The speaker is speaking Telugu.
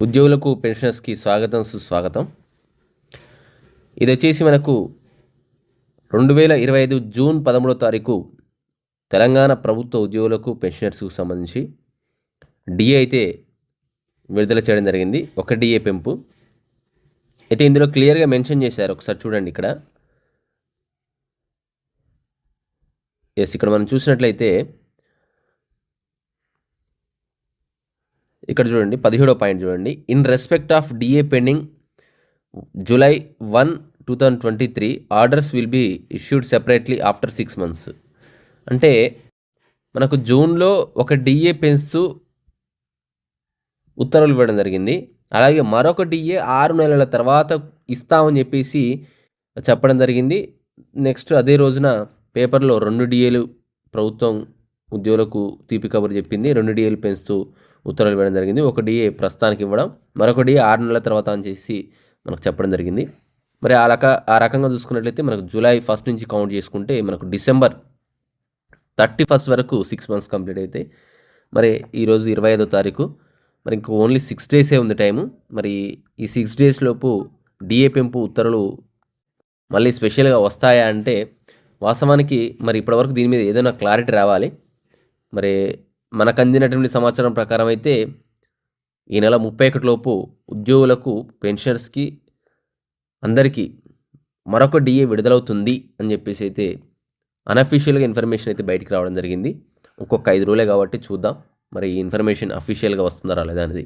ఉద్యోగులకు పెన్షనర్స్కి స్వాగతం సుస్వాగతం. ఇది వచ్చేసి మనకు రెండు వేల ఇరవై ఐదు జూన్ పదమూడో తారీఖు తెలంగాణ ప్రభుత్వ ఉద్యోగులకు పెన్షనర్స్కు సంబంధించి డిఏ అయితే విడుదల చేయడం జరిగింది. ఒక డిఏ పెంపు. అయితే ఇందులో క్లియర్గా మెన్షన్ చేశారు. ఒకసారి చూడండి ఇక్కడ. ఎస్ ఇక్కడ మనం చూసినట్లయితే ఇక్కడ చూడండి పదిహేడో పాయింట్ చూడండి. In respect of DA pending July one two thousand twenty three orders will be issued separately after six months అంటే మనకు జూన్లో ఒక డిఏ పెంచుతూ ఉత్తర్వులు ఇవ్వడం జరిగింది. అలాగే మరొక డిఏ ఆరు నెలల తర్వాత ఇస్తామని చెప్పేసి చెప్పడం జరిగింది. నెక్స్ట్ అదే రోజున పేపర్లో రెండు డిఏలు ప్రభుత్వం ఉద్యోగులకు తీపి కబురు చెప్పింది. రెండు డిఏలు పెంచుతూ ఉత్తర్వులు ఇవ్వడం జరిగింది. ఒక డిఏ ప్రస్తుతానికి ఇవ్వడం మరొక డిఏ ఆరు నెలల తర్వాత అని చేసి మనకు చెప్పడం జరిగింది. మరి ఆ రక ఆ రకంగా చూసుకున్నట్లయితే మనకు జూలై ఫస్ట్ నుంచి కౌంట్ చేసుకుంటే మనకు డిసెంబర్ థర్టీ ఫస్ట్ వరకు సిక్స్ మంత్స్ కంప్లీట్ అయితే మరి ఈరోజు ఇరవై ఐదో తారీఖు మరి ఇంకో ఓన్లీ సిక్స్ డేసే ఉంది టైము. మరి ఈ సిక్స్ డేస్ లోపు డిఏ పెంపు ఉత్తర్వులు మళ్ళీ స్పెషల్గా వస్తాయా అంటే వాస్తవానికి మరి ఇప్పటివరకు దీని మీద ఏదైనా క్లారిటీ రావాలి. మరి మనకు అందినటువంటి సమాచారం ప్రకారం అయితే ఈ నెల ముప్పై ఒకటిలోపు ఉద్యోగులకు పెన్షనర్స్కి అందరికీ మరొక డిఏ విడుదలవుతుంది అని చెప్పేసి అయితే అన్అఫీషియల్గా ఇన్ఫర్మేషన్ అయితే బయటికి రావడం జరిగింది. ఇంకొక ఐదు రోజులే కాబట్టి చూద్దాం. మరి ఈ ఇన్ఫర్మేషన్ అఫీషియల్గా వస్తుందా రాలేదా అనేది